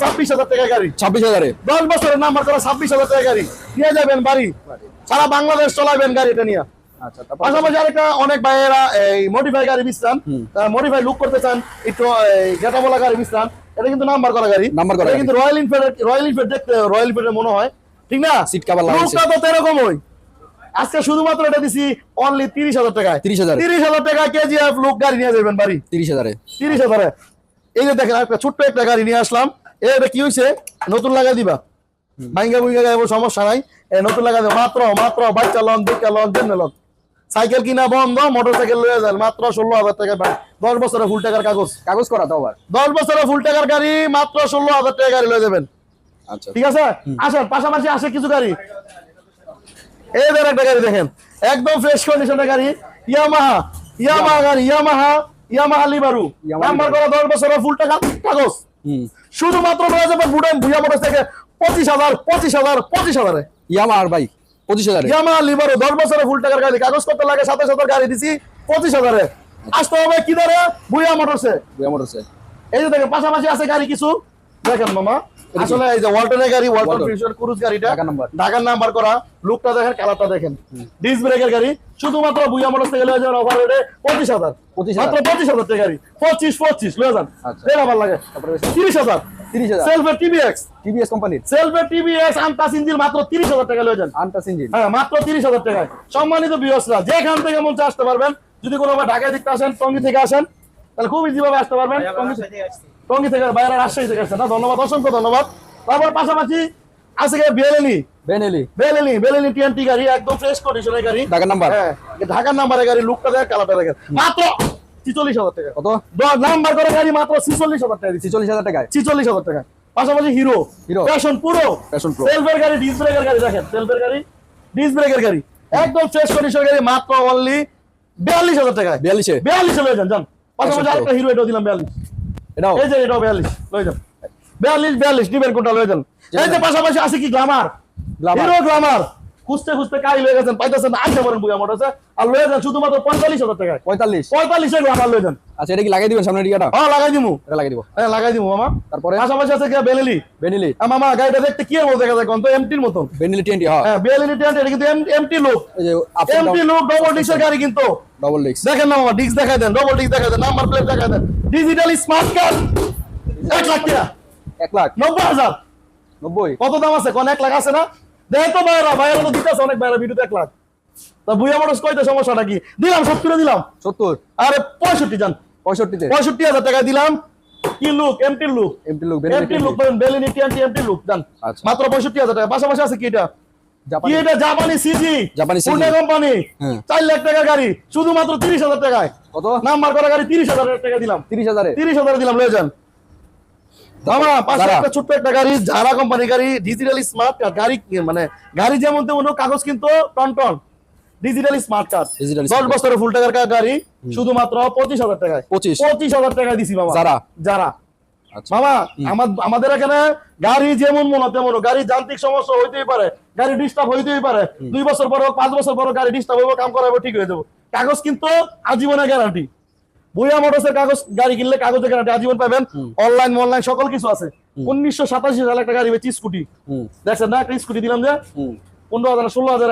ছাব্বিশ হাজার টাকা গাড়ি। ছাব্বিশ হাজারে? দশ বছরের নাম্বার করা ছাব্বিশ হাজার টাকা গাড়ি। নিয়ে যাবেন বাড়ি। সারা বাংলাদেশ চলাবেন গাড়িটা নিয়ে। আচ্ছা পাশাপাশি আরেকটা অনেক ভাইয়েরা এই মডিফাই গাড়ি বিশ্রাম মডিফাই লুক করতে চান একটু গেটা গাড়ি বিশ্রাম এটা কিন্তু নাম্বার করা গাড়ি। Number করা কিন্তু রয়্যাল এনফিল্ড রয়্যাল এনফিল্ড দেখতে রয়্যাল এনফিল্ডের মনে হয়। ঠিক না। লুকটা তো এরকমই আজকে শুধুমাত্র এটা দিছি অনলি তিরিশ হাজার টাকায়। 30,000 তিরিশ হাজার টাকা কেজিএফ লুক গাড়ি নিয়ে যাবেন বাড়ি। তিরিশ হাজারে। তিরিশ হাজারে। এই যে দেখেন একটা ছোট্ট একটা গাড়ি নিয়ে আসলাম। এটা কি হয়েছে নতুন লাগা দিবা। ভাঙ্গা ভুঙ্গা গায়ে সমস্যা নাই। নতুন লাগা দিবা। মাত্র মাত্র বাচ্চা লন দিকা লন জেনে লন। সাইকেল কিনা বন্ধ মোটর সাইকেল লয়ে যান। মাত্র ষোলো হাজার টাকা পায় দশ বছরের ফুল টাকার কাগজ। কাগজ করা তো আবার। দশ বছরের ফুল টাকার গাড়ি মাত্র ষোলো হাজার টাকা গাড়ি লয়ে যাবেন। আচ্ছা। ঠিক আছে? আসেন পাশাপাশি আসে কিছু গাড়ি। এদের একটা গাড়ি দেখেন। একদম ফ্রেশ কন্ডিশনের গাড়ি। ইয়ামাহা ইয়ামাহা গাড়ি ইয়ামাহা ইয়ামাহা লিবারু নাম্বার করা দশ বছরের ফুল টাকা কাগজ। শুধুমাত্র রয়ে যাবে বুডেন ভুয়া মোটর থেকে পঁচিশ হাজার পঁচিশ হাজার পঁচিশ হাজারে। ইয়ামা আর বাইক পঁচিশ হাজার। ইয়ামা লিবারু দশ বছরের ফুল টাকার গাড়ি। কাগজ করতে লাগে সাতাশ হাজার গাড়ি দিছি পঁচিশ হাজারে। আসতে হবে কি ধরে ভুয়া মোটরসে আমার মোটরসে এই যে দেখেন পাশাপাশি আছে গাড়ি কিছু। দেখেন মামা। আসলে এই যে ওয়ালটনের গাড়ি ওয়ালটন। ফিউচার ক্রুজ গাড়িটা ঢাকার নাম্বার। করা লুকটা দেখেন কালারটা দেখেন। ডিস ব্রেকের গাড়ি শুধুমাত্র বুয়া মোটর থেকে লয়ে যান ওভার রেটে পঁচিশ হাজার। 25,000 মাত্র পঁচিশ হাজার টাকা গাড়ি। পঁচিশ পঁচিশ লয়ে যান। আচ্ছা। দেড় আমার লাগে। তিরিশ হাজার। হ্যাঁ সম্মানিত যেখান থেকে মন আসতে পারবেন। যদি কোনো ঢাকায় দিকতে আসেন টঙ্গি থেকে আসেন তাহলে খুব ইজি ভাবে আসতে পারবেন। টঙ্গি থেকে বাইরে রাজশাহী থেকে আসছেন না ধন্যবাদ অসংখ্য ধন্যবাদ। তারপর পাশাপাশি আছে বেলেনি বেনেলি বেলেনি বেলেনি টিএনটি গাড়ি একদম ফ্রেশ কন্ডিশনের গাড়ি। ঢাকার নাম্বার হ্যাঁ ঢাকার নাম্বারের গাড়ি লুকটা দেখ কালারটা দেখেন মাত্র ছিচল্লিশ হাজার টাকা। কত? নাম্বার করে গাড়ি মাত্র ছিচল্লিশ হাজার টাকা দিচ্ছি। ছিচল্লিশ হাজার টাকায়? ছিচল্লিশ হাজার টাকা। পাশাপাশি হিরো Hero। ফ্যাশন পুরো Passion Pro। সেলফের গাড়ি ডিস ব্রেকের গাড়ি দেখেন সেলফের গাড়ি ডিস ব্রেকের গাড়ি। একদম ফ্রেশ কন্ডিশন গাড়ি মাত্র অনলি বিয়াল্লিশ হাজার টাকায়। বিয়াল্লিশে? বিয়াল্লিশ লয়ে যান যান। পাশাপাশি Passion Pro। আরেকটা হিরো এটাও দিলাম বিয়াল্লিশ। এটাও। এই যে এটাও বিয়াল্লিশ লয়ে যান বিয়াল্লিশ বিয়াল্লিশ নিবেন কোনটা লয়ে যান। এই যে পাশাপাশি আছে কি? গ্লামার। হিরো গ্লামার খুঁজতে খুঁজতে কাই লয়ে গেছেন পাইতেছেন আনতে পারেন বুয়া মোটর আর লয়ে যান শুধুমাত্র পঁয়তাল্লিশ হাজার টাকায়। পঁয়তাল্লিশ? পঁয়তাল্লিশে গ্লামার লয়ে যান। আচ্ছা এটা কি লাগাই দিবেন সামনের টিকাটা হ্যাঁ লাগাই দিমু। এটা লাগাই দিব। হ্যাঁ লাগাই দিমু মামা। তারপরে? পাশাপাশি আছে বেলেলি বেনেলি। আ মামা গাড়িটা দেখতে কি মতো দেখা যায় কোন তো এমটির মতন। বেনেলি টোয়েন্টি হ্যাঁ। হ্যাঁ বিএলএডি টেন্ট এটা কিন্তু এমটি লুক। এই যে আপ এমটি লুক ডবল ডিক্সের গাড়ি কিন্তু। ডবল ডিক্স দেখেন না মামা ডিক্স দেখাই দেন ডবল ডিক্স দেখাই দেন নাম্বার প্লেট দেখাই দেন। ডিজিটালি স্মার্ট কার্ড এক লাখ টাকা। এক লাখ? নব্বই হাজার। নব্বই? কত দাম আছে? কোন এক লাখ আছে না? দেখেন তো ভাইরা ভাইরা তো দিতেছে অনেক ভাইরা ভিডিওতে এক লাখ তা বুয়া মোটরস কইতে সমস্যাটা কি? দিলাম সত্তরে দিলাম। সত্তর? আরে পঁয়ষট্টি যান। পঁয়ষট্টিতে? পঁয়ষট্টি হাজার টাকা দিলাম। কি look MT look MT look MT look বেলিনি TNT MT look যান। আচ্ছা। মাত্র পঁয়ষট্টি হাজার টাকা। পাশাপাশি আছে কি এটা? কি জাপানি। এটা জাপানি সিজি জাপানি পুনে কোম্পানি হ্যাঁ। চার লাখ টাকার গাড়ি শুধুমাত্র তিরিশ হাজার টাকায়। কত? নাম্বার করা গাড়ি তিরিশ হাজার টাকা দিলাম। তিরিশ হাজারে? তিরিশ হাজার দিলাম লয়ে যান আমার পাশে যারা? একটা ছোট্ট একটা গাড়ি যারা কোম্পানি গাড়ি ডিজিটালি স্মার্ট গাড়ি মানে গাড়ি যেমন তেমন কাগজ কিন্তু টন টন। ডিজিটালি স্মার্ট কার্ড দশ বছরের ফুল টাকার গাড়ি শুধুমাত্র পঁচিশ হাজার টাকায়। পঁচিশ। পঁচিশ হাজার টাকা দিছি মামা। যারা? যারা আচ্ছা। মামা আমাদের এখানে গাড়ি যেমন মনে হয় তেমন গাড়ি যান্ত্রিক সমস্যা হইতেই পারে গাড়ি ডিস্টার্ব হইতেই পারে। দুই বছর পর হোক, পাঁচ বছর পর গাড়ি ডিস্টার্ব হইব কাম করাবো ঠিক হয়ে যাব। কাগজ কিন্তু আজীবনের গ্যারান্টি বুয়া মোটরসের কাগজ গাড়ি কিনলে কাগজের গ্যারান্টি আজীবন পাবেন। অনলাইন অনলাইন সকল কিছু আছে। উনিশশো সাতাশি হাজার একটা গাড়ি বেচি স্কুটি দেখছেন না? একটা স্কুটি দিলাম যে? পনেরো হাজার ষোলো হাজার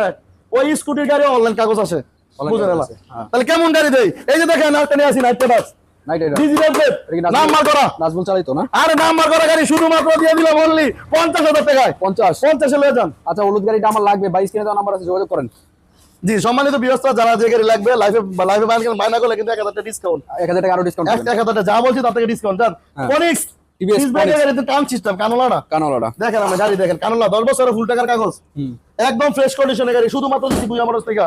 ওই স্কুটির গাড়ি অনলাইন কাগজ আছে। Online বুঝে কাগজ গেলা আছে, হ্যাঁ। তাহলে কেমন গাড়ি দেয়? এই যে দেখেন নিয়ে আসি নাইট আরে যান। আচ্ছা হলুদ গাড়িটা আমার লাগবে। বাইশ কিনে নাম্বার আছে যোগাযোগ করেন। জি সম্মানিত ব্যবস্থা যারা যে গাড়ি লাগবে লাইফে লাইফে মাইনা করলে কিন্তু এক হাজার ডিসকাউন্ট এক হাজার টাকা আরও ডিসকাউন্ট এক এক হাজার যা বলছি তার থেকে ডিসকাউন্ট হ্যাঁ। Phoenix TVS Phoenix। কাম সিস্টেম কানোলাটা কানালাটা দেখেন আমরা গাড়ি দেখেন কানোলা দশ বছরের ফুল টাকার কাগজ। একদম ফ্রেশ কন্ডিশনের গাড়ি শুধুমাত্র দিচ্ছি বুঝা মোটরস থেকে।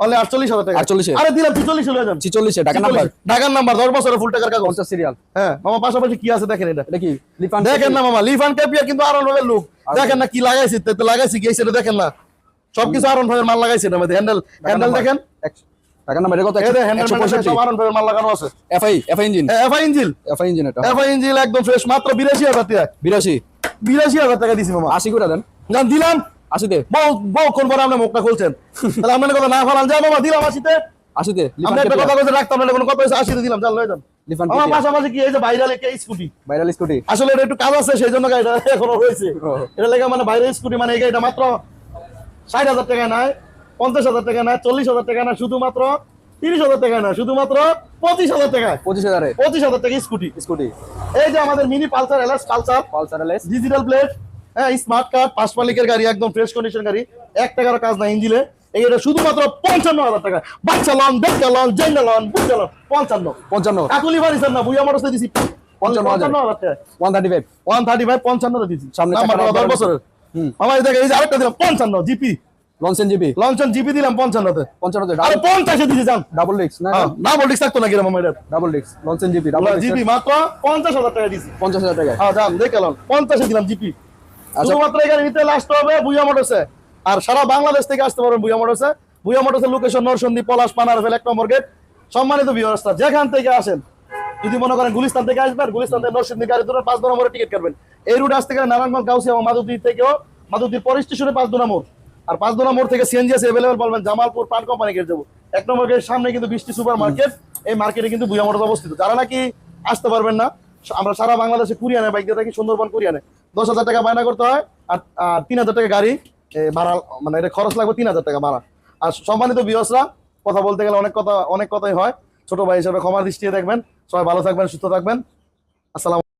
অনলি আটচল্লিশ হাজার টাকা। 48 আরে দিলাম ছিচল্লিশ লয়ে যান ছিচল্লিশে টাকা নাম্বার? ঢাকার নাম্বার দশ বছরের ফুল টাকার কাগজ। পঞ্চাশ সিরিয়াল হ্যাঁ মামা পাশাপাশি কি আছে দেখেন এটা? এটা কি? লিফান দেখেন না মামা লিফান ক্যাপিয়া কিন্তু আরও ভাবে লুক দেখেন না কি লাগাইছি তে- তে লাগাইছি কি সেটা দেখেন না। সবকিছু আরন ভাবে মাল লাগাইছে না? হ্যান্ডেল হ্যান্ডেল দেখেন। টাকা নাম্বার কত এই দেখেন হ্যান্ডেল একশো পঁয়ষট্টি। সব আরন ভাবে মাল লাগানো আছে। FI FI engine FI engine FI engine এটা। এফআই ইঞ্জিল একদম ফ্রেশ মাত্র বিরাশি হাজার টাকা। বিরাশি। বিরাশি হাজার টাকা দিছি মামা। আশি করে দেন। জান দিলাম। আশিতে বউ বউ কোন পরে আপনি মুখটা খুলছেন? তাহলে আপনার কথা না ফেলান। যা মামা দিলাম আশিতে। আশিতে। আপনি একটা কথা বলতে রাখতাম না কোনো কথা হয়েছে আশিতে দিলাম। জান লয়ে যান। আমার পাশাপাশি কি এই যে ভাইরাল একটা স্কুটি ভাইরাল স্কুটি আসলে এটা একটু কাজ আছে সেই জন্য গাড়িটা এখনও রয়েছে এটা লেগে মানে বাইরের স্কুটি মানে এই গাড়িটা মাত্র ষাট হাজার টাকা নেয় পঞ্চাশ হাজার টাকা নেয় চল্লিশ হাজার টাকা নেয় শুধুমাত্র তিরিশ হাজার টাকা নেয় শুধুমাত্র পঁচিশ হাজার টাকা। পঁচিশ হাজারে। পঁচিশ হাজার টাকা স্কুটি। স্কুটি। এই যে আমাদের mini Pulsar alas Pulsar. Pulsar LS. Digital plate হ্যাঁ স্মার্ট কার্ড পাঁচ মালিকের গাড়ি একদম ফ্রেশ কন্ডিশন গাড়ি। এক টাকার কাজ না ইঞ্জিনে। এই এটা শুধুমাত্র পঞ্চান্ন হাজার টাকা। বাচ্চা লন দেখতে লন জেন্ডা লন বুঝতে লন পঞ্চান্ন। পঞ্চান্ন। কাকুলি ফার্নিচার না বুইয়া মোটরসে দিছি। পঞ্চান্ন হাজার। টাকা। One thirty five. One thirty five পঞ্চান্ন দিচ্ছি সামনে দশ বছরের। আমার দেখে এই যে আরেকটা দিলাম পঞ্চান্ন জিপি। লঞ্চেন জিবি লঞ্চন জিপি দিলাম পঞ্চান্নতে। পঞ্চান্নতে আরে পঞ্চাশে যান ডাবল ডিক্স না হ্যাঁ, না বলিস থাকতো না কিরম আমার ডাবল লঞ্চেন জিবি ডাবল জিপি মাত্র পঞ্চাশ হাজার টাকা দিছি পঞ্চাশ হাজার টাকা হ্যাঁ যান দেখে লন। পঞ্চাশে দিলাম জিপি। আচ্ছা। শুধুমাত্র এখানে নিতে লাস্ট হবে বুয়া মোটরসে। আর সারা বাংলাদেশ থেকে আসতে পারবেন বুয়া মোটরসে। বুয়া মোটরসের লোকেশন নরসন্দী পলাশ পানারফেল এক নম্বর গেট সম্মানিত বিবস্থা যেখান থেকে আসেন যদি মনে করেন গুলিস্তান থেকে আসবেন গুলিস্তান থেকে নরসিংদী গাড়ি ধরে পাঁচ নম্বরে টিকিট কাটবেন। এই রুট আসতে গেলে নারায়ণগঞ্জ গাউসি এবং মাধবদী থেকেও মাধবদীর পর স্টেশনে পাঁচ দুনা মোড়। আর পাঁচ দুনা মোড় থেকে সিএনজি আছে অ্যাভেলেবল বলবেন, জামালপুর পান কোম্পানি গেট যাব। এক নম্বর গেট সামনে কিন্তু বৃষ্টি সুপার মার্কেট। এই মার্কেটে কিন্তু বুয়া মোটর অবস্থিত। যারা নাকি আসতে পারবেন না আমরা সারা বাংলাদেশে কুরিয়ানে বাইক দিয়ে থাকি সুন্দরবন কুরিয়ানে। দশ হাজার টাকা বায়না করতে হয় আর তিন হাজার টাকা গাড়ি ভাড়া মানে এটা খরচ লাগবে তিন হাজার টাকা ভাড়া। আর সম্মানিত বিয়সরা কথা বলতে গেলে অনেক কথা, অনেক কথাই হয়। ছোট ভাই হিসেবে ক্ষমার দৃষ্টিতে দেখবেন। সবাই ভালো থাকবেন, সুস্থ থাকবেন। আসসালাম